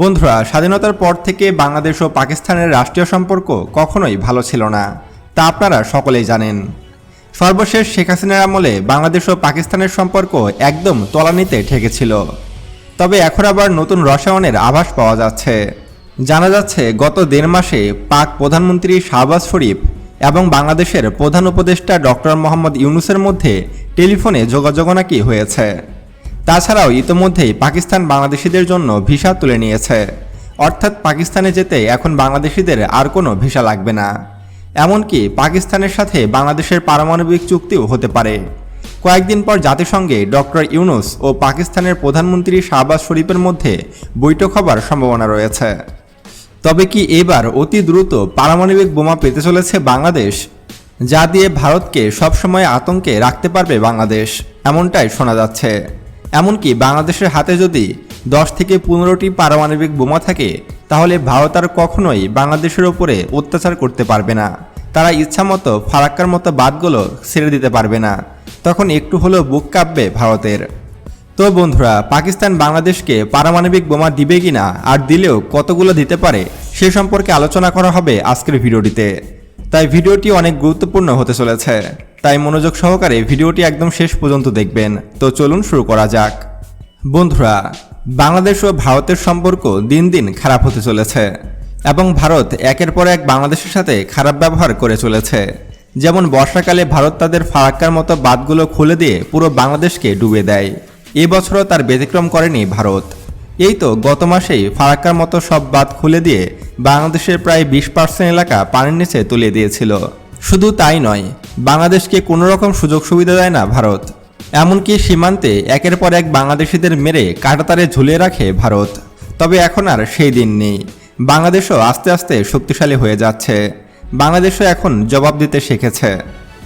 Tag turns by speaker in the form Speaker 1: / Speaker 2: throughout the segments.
Speaker 1: বন্ধুরা, স্বাধীনতার পর থেকে বাংলাদেশ ও পাকিস্তানের রাষ্ট্রীয় সম্পর্ক কখনোই ভালো ছিল না, তা আপনারা সকলেই জানেন। সর্বশেষ শেখ হাসিনার আমলে বাংলাদেশ ও পাকিস্তানের সম্পর্ক একদম তলানিতে ঠেকেছিল। তবে এখন আবার নতুন রসায়নের আভাস পাওয়া যাচ্ছে। জানা যাচ্ছে, গত দেড় মাসে পাক প্রধানমন্ত্রী শাহবাজ শরীফ এবং বাংলাদেশের প্রধান উপদেষ্টা ডক্টর মোহাম্মদ ইউনুসের মধ্যে টেলিফোনে যোগাযোগ নাকি হয়েছে। তাছাড়াও ইতোমধ্যেই পাকিস্তান বাংলাদেশিদের জন্য ভিসা তুলে নিয়েছে। অর্থাৎ পাকিস্তানে যেতে এখন বাংলাদেশিদের আর কোনো ভিসা লাগবে না। এমনকি পাকিস্তানের সাথে বাংলাদেশের পারমাণবিক চুক্তিও হতে পারে। কয়েকদিন পর জাতিসংঘে ডক্টর ইউনুস ও পাকিস্তানের প্রধানমন্ত্রী শাহবাজ শরীফের মধ্যে বৈঠক হবার সম্ভাবনা রয়েছে। তবে কি এবার অতি দ্রুত পারমাণবিক বোমা পেতে চলেছে বাংলাদেশ? যা দিয়ে ভারতকে সবসময় আতঙ্কে রাখতে পারবে বাংলাদেশ, এমনটাই শোনা যাচ্ছে। এমনকি বাংলাদেশের হাতে যদি দশ থেকে পনেরোটি পারমাণবিক বোমা থাকে, তাহলে ভারত আর কখনোই বাংলাদেশের ওপরে অত্যাচার করতে পারবে না। তারা ইচ্ছামতো ফারাক্কার মতো বাদগুলো ছেড়ে দিতে পারবে না। তখন একটু হলেও বুক কাঁপবে ভারতের। তো বন্ধুরা, পাকিস্তান বাংলাদেশকে পারমাণবিক বোমা দিবে কি না আর দিলেও কতগুলো দিতে পারে, সে সম্পর্কে আলোচনা করা হবে আজকের ভিডিওটিতে। তাই ভিডিওটি অনেক গুরুত্বপূর্ণ হতে চলেছে। তাই মনোযোগ সহকারে ভিডিওটি একদম শেষ পর্যন্ত দেখবেন। তো চলুন শুরু করা যাক। বন্ধুরা, বাংলাদেশ ও ভারতের সম্পর্ক দিন দিন খারাপ হতে চলেছে এবং ভারত একের পর এক বাংলাদেশের সাথে খারাপ ব্যবহার করে চলেছে। যেমন বর্ষাকালে ভারত তাদের ফারাক্কার মতো বাঁধগুলো খুলে দিয়ে পুরো বাংলাদেশকে ডুবে দেয়। এবছরও তার ব্যতিক্রম করেনি ভারত। এই তো গত মাসেই ফারাক্কার মতো সব বাঁধ খুলে দিয়ে বাংলাদেশের প্রায় বিশ পার্সেন্ট এলাকা পানির নিচে তুলে দিয়েছিল। শুধু তাই নয় বাংলাদেশকে কোনো রকম সুযোগ সুবিধা দেয় না ভারত। এমনকি সীমান্তে একের পর এক বাংলাদেশিদের মেরে কাটাতারে ঝুলিয়ে রাখে ভারত। তবে এখন আর সেই দিন নেই। বাংলাদেশও আস্তে আস্তে শক্তিশালী হয়ে যাচ্ছে। বাংলাদেশও এখন জবাব দিতে শিখেছে।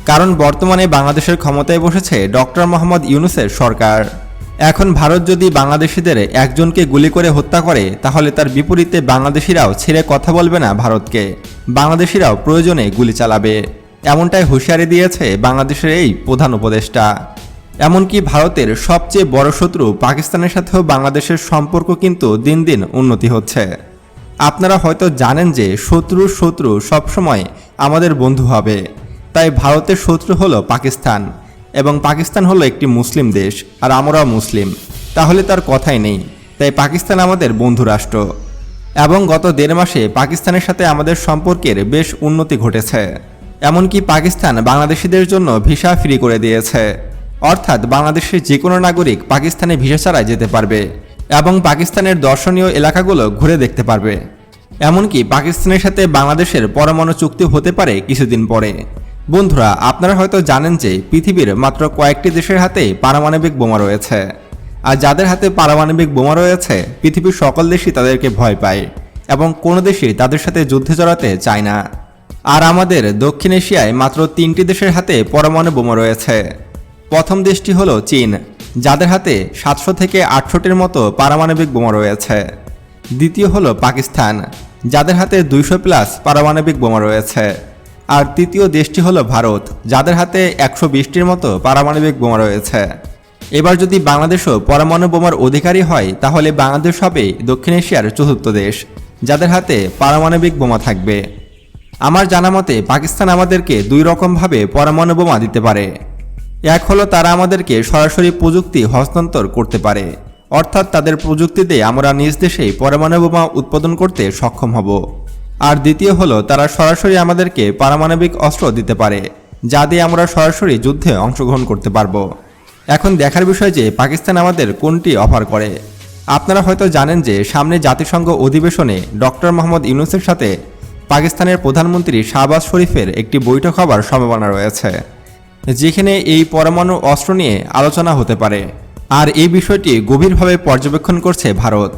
Speaker 1: কারণ বর্তমানে বাংলাদেশের ক্ষমতায় বসেছে ডক্টর মোহাম্মদ ইউনুসের সরকার। এখন ভারত যদি বাংলাদেশিদের একজনকে গুলি করে হত্যা করে, তাহলে তার বিপরীতে বাংলাদেশিরাও ছেড়ে কথা বলবে না ভারতকে। বাংলাদেশিরাও প্রয়োজনে গুলি চালাবে। এমনটাই হুঁশিয়ারি দিয়েছে বাংলাদেশের এই প্রধান উপদেষ্টা। এমনকি ভারতের সবচেয়ে বড় শত্রু পাকিস্তানের সাথেও বাংলাদেশের সম্পর্ক কিন্তু দিন দিন উন্নতি হচ্ছে। আপনারা হয়তো জানেন যে শত্রুর শত্রু সবসময় আমাদের বন্ধু হবে। তাই ভারতের শত্রু হলো পাকিস্তান এবং পাকিস্তান হলো একটি মুসলিম দেশ আর আমরাও মুসলিম। তাহলে তার কথাই নেই। তাই পাকিস্তান আমাদের বন্ধু রাষ্ট্র এবং গত দেড় মাসে পাকিস্তানের সাথে আমাদের সম্পর্কের বেশ উন্নতি ঘটেছে। এমনকি পাকিস্তান বাংলাদেশিদের জন্য ভিসা ফ্রি করে দিয়েছে। অর্থাৎ বাংলাদেশের যে কোনো নাগরিক পাকিস্তানে ভিসা ছাড়াই যেতে পারবে এবং পাকিস্তানের দর্শনীয় এলাকাগুলো ঘুরে দেখতে পারবে। এমনকি পাকিস্তানের সাথে বাংলাদেশের পরমাণু চুক্তি হতে পারে কিছুদিন পরে। বন্ধুরা, আপনারা হয়তো জানেন যে পৃথিবীর মাত্র কয়েকটি দেশের হাতে পারমাণবিক বোমা রয়েছে। আর যাদের হাতে পারমাণবিক বোমা রয়েছে, পৃথিবীর সকল দেশই তাদেরকে ভয় পায় এবং কোনো দেশই তাদের সাথে যুদ্ধে জড়াতে চায় না। আর আমাদের দক্ষিণ এশিয়ায় মাত্র তিনটি দেশের হাতে পরমাণু বোমা রয়েছে। প্রথম দেশটি হলো চীন, যাদের হাতে সাতশো থেকে আটশোটির মতো পারমাণবিক বোমা রয়েছে। দ্বিতীয় হলো পাকিস্তান, যাদের হাতে দুইশো প্লাস পারমাণবিক বোমা রয়েছে। আর তৃতীয় দেশটি হলো ভারত, যাদের হাতে একশো বিশটির মতো পারমাণবিক বোমা রয়েছে। এবার যদি বাংলাদেশও পরমাণু বোমার অধিকারী হয়, তাহলে বাংলাদেশ হবে দক্ষিণ এশিয়ার চতুর্থ দেশ, যাদের হাতে পারমাণবিক বোমা থাকবে। আমার জানা মতে, পাকিস্তান আমাদেরকে দুই রকমভাবে পরমাণু বোমা দিতে পারে। এক হলো তারা আমাদেরকে সরাসরি প্রযুক্তি হস্তান্তর করতে পারে। অর্থাৎ তাদের প্রযুক্তিতে আমরা নিজ দেশেই পরমাণু বোমা উৎপাদন করতে সক্ষম হব। আর দ্বিতীয় হলো, তারা সরাসরি আমাদেরকে পারমাণবিক অস্ত্র দিতে পারে, যা দিয়ে আমরা সরাসরি যুদ্ধে অংশগ্রহণ করতে পারব। এখন দেখার বিষয় যে, পাকিস্তান আমাদের কোনটি অফার করে। আপনারা হয়তো জানেন যে, সামনে জাতিসংঘ অধিবেশনে ডক্টর মোহাম্মদ ইউনুসের সাথে পাকিস্তানের প্রধানমন্ত্রী শাহবাজ শরীফের একটি বৈঠক হবার সম্ভাবনা রয়েছে, যেখানে এই পরমাণু অস্ত্র নিয়ে আলোচনা হতে পারে। আর এই বিষয়টি গভীরভাবে পর্যবেক্ষণ করছে ভারত।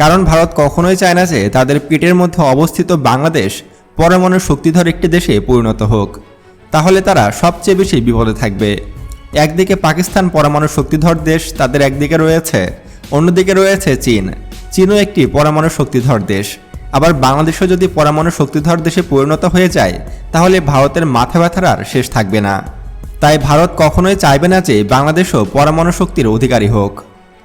Speaker 1: কারণ ভারত কখনোই চায় না যে তাদের পেটের মধ্যে অবস্থিত বাংলাদেশ পরমাণু শক্তিধর একটি দেশে পরিণত হোক। তাহলে তারা সবচেয়ে বেশি বিপদে থাকবে। একদিকে পাকিস্তান পরমাণু শক্তিধর দেশ তাদের একদিকে রয়েছে, অন্যদিকে রয়েছে চীন। চীনও একটি পরমাণু শক্তিধর দেশ। আবার বাংলাদেশও যদি পরমাণু শক্তিধর দেশে পরিণত হয়ে যায়, তাহলে ভারতের মাথা ব্যথার আর শেষ থাকবে না। তাই ভারত কখনোই চাইবে না যে বাংলাদেশও পরমাণু শক্তির অধিকারী হোক।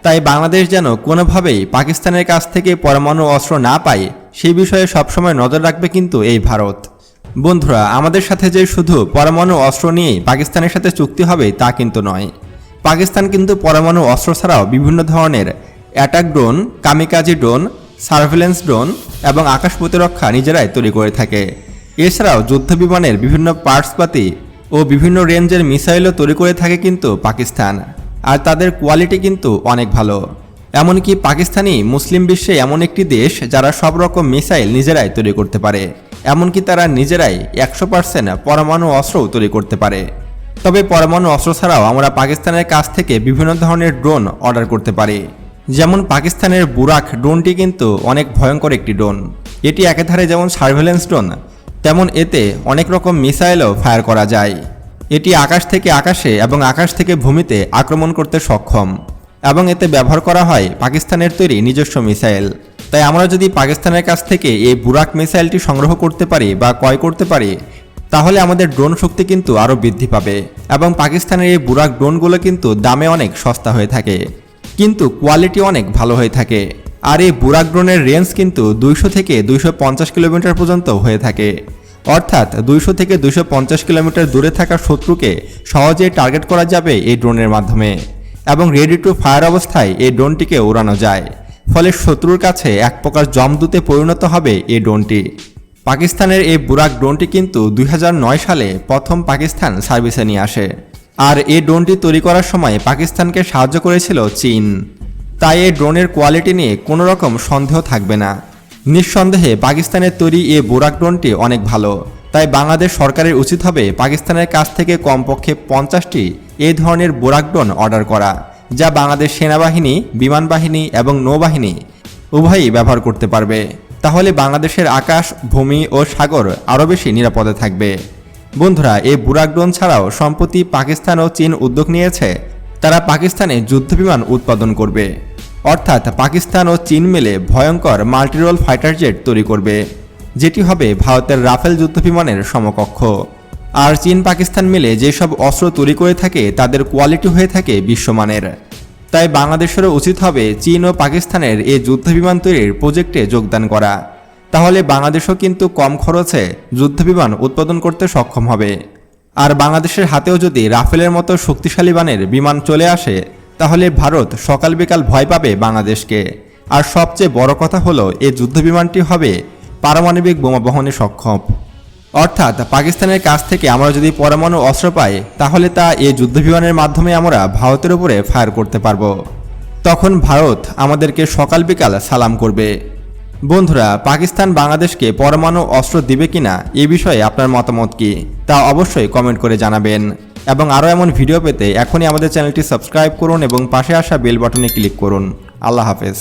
Speaker 1: তাই বাংলাদেশ যেন কোনোভাবেই পাকিস্তানের কাছ থেকে পরমাণু অস্ত্র না পায় সেই বিষয়ে সবসময় নজর রাখবে কিন্তু এই ভারত। বন্ধুরা, আমাদের সাথে যে শুধু পরমাণু অস্ত্র নিয়েই পাকিস্তানের সাথে চুক্তি হবে তা কিন্তু নয়। পাকিস্তান কিন্তু পরমাণু অস্ত্র ছাড়াও বিভিন্ন ধরনের attack drone, kamikaze drone surveillance drone এবং আকাশ প্রতিরক্ষা নিজেরাই তৈরি করে থাকে। এছাড়াও যুদ্ধ বিমানের বিভিন্ন পার্টসপাতি ও বিভিন্ন রেঞ্জের মিসাইলও তৈরি করে থাকে কিন্তু পাকিস্তান। আর তাদের কোয়ালিটি কিন্তু অনেক ভালো। এমনকি পাকিস্তানি মুসলিম বিশ্বে এমন একটি দেশ যারা সব রকম মিসাইল নিজেরাই তৈরি করতে পারে। এমনকি তারা নিজেরাই একশো পার্সেন্ট পরমাণু অস্ত্রও তৈরি করতে পারে। তবে পরমাণু অস্ত্র ছাড়াও আমরা পাকিস্তানের কাছ থেকে বিভিন্ন ধরনের ড্রোন অর্ডার করতে পারি। যেমন পাকিস্তানের বুরাক ড্রোনটি কিন্তু অনেক ভয়ঙ্কর একটি ড্রোন। এটি একেধারে যেমন সার্ভেলেন্স ড্রোন, তেমন এতে অনেক রকম মিসাইলও ফায়ার করা যায়। এটি আকাশ থেকে আকাশে এবং আকাশ থেকে ভূমিতে আক্রমণ করতে সক্ষম এবং এতে ব্যবহার করা হয় পাকিস্তানের তৈরি নিজস্ব মিসাইল। তাই আমরা যদি পাকিস্তানের কাছ থেকে এই বুরাক মিসাইলটি সংগ্রহ করতে পারি বা ক্রয় করতে পারি, তাহলে আমাদের ড্রোন শক্তি কিন্তু আরও বৃদ্ধি পাবে এবং পাকিস্তানের এই বুরাক ড্রোনগুলো কিন্তু দামে অনেক সস্তা হয়ে থাকে। কিন্তু কোয়ালিটি অনেক ভালো হয়ে থাকে। আর এই বুরাক ড্রোনের রেঞ্জ কিন্তু দুইশো থেকে দুইশো পঞ্চাশ কিলোমিটার পর্যন্ত হয়ে থাকে। অর্থাৎ দুইশো থেকে দুইশো পঞ্চাশ কিলোমিটার দূরে থাকা শত্রুকে সহজে টার্গেট করা যাবে এই ড্রোনের মাধ্যমে। এবং রেডি টু ফায়ার অবস্থায় এই ড্রোনটিকে উড়ানো যায়। ফলে শত্রুর কাছে এক প্রকার জমদূতে পরিণত হবে এই ড্রোনটি। পাকিস্তানের এই বুরাক ড্রোনটি কিন্তু দুই হাজার নয় সালে প্রথম পাকিস্তান সার্ভিসে নিয়ে আসে। আর এই ড্রোনটি তৈরি করার সময় পাকিস্তানকে সাহায্য করেছিল চীন। তাই এই ড্রোনের কোয়ালিটি নিয়ে কোনো রকম সন্দেহ থাকবে না। নিঃসন্দেহে পাকিস্তানের তৈরি এ বোরাক ড্রোনটি অনেক ভালো। তাই বাংলাদেশ সরকারের উচিত হবে পাকিস্তানের কাছ থেকে কমপক্ষে পঞ্চাশটি এই ধরনের বোরাক ড্রোন অর্ডার করা, যা বাংলাদেশ সেনাবাহিনী বিমান বাহিনী এবং নৌবাহিনী উভয়ই ব্যবহার করতে পারবে। তাহলে বাংলাদেশের আকাশ, ভূমি ও সাগর আরও বেশি নিরাপদে থাকবে। বন্ধুরা, এই বুরাক ড্রোন ছাড়াও সম্প্রতি পাকিস্তান ও চীন উদ্যোগ নিয়েছে। তারা পাকিস্তানে যুদ্ধবিমান উৎপাদন করবে। অর্থাৎ পাকিস্তান ও চীন মিলে ভয়ঙ্কর মাল্টিরোল ফাইটার জেট তৈরি করবে, যেটি হবে ভারতের রাফেল যুদ্ধবিমানের সমকক্ষ। আর চীন পাকিস্তান মিলে যেসব অস্ত্র তৈরি করে থাকে, তাদের কোয়ালিটি হয়ে থাকে বিশ্বমানের। তাই বাংলাদেশেরও উচিত হবে চীন ও পাকিস্তানের এই যুদ্ধবিমান তৈরির প্রজেক্টে যোগদান করা। তাহলে বাংলাদেশও কিন্তু কম খরচে যুদ্ধবিমান উৎপাদন করতে সক্ষম হবে। আর বাংলাদেশের হাতেও যদি রাফেলের মতো শক্তিশালী বানের বিমান চলে আসে, তাহলে ভারত সকাল বিকাল ভয় পাবে বাংলাদেশকে। আর সবচেয়ে বড় কথা হলো এই যুদ্ধবিমানটি হবে পারমাণবিক বোমা বহনে সক্ষম। অর্থাৎ পাকিস্তানের কাছ থেকে আমরা যদি পরমাণু অস্ত্র পাই, তাহলে তা এই যুদ্ধবিমানের মাধ্যমে আমরা ভারতের উপরে ফায়ার করতে পারব। তখন ভারত আমাদেরকে সকাল বিকাল সালাম করবে। বন্ধুরা, পাকিস্তান বাংলাদেশকে পরমাণু অস্ত্র দিবে কিনা এ বিষয়ে আপনার মতামত কি? তা অবশ্যই কমেন্ট করে জানাবেন। এবং আরও এমন ভিডিও পেতে এখনই আমাদের চ্যানেলটি সাবস্ক্রাইব করুন এবং পাশে আসা বেল বাটনে ক্লিক করুন। আল্লাহ হাফেজ।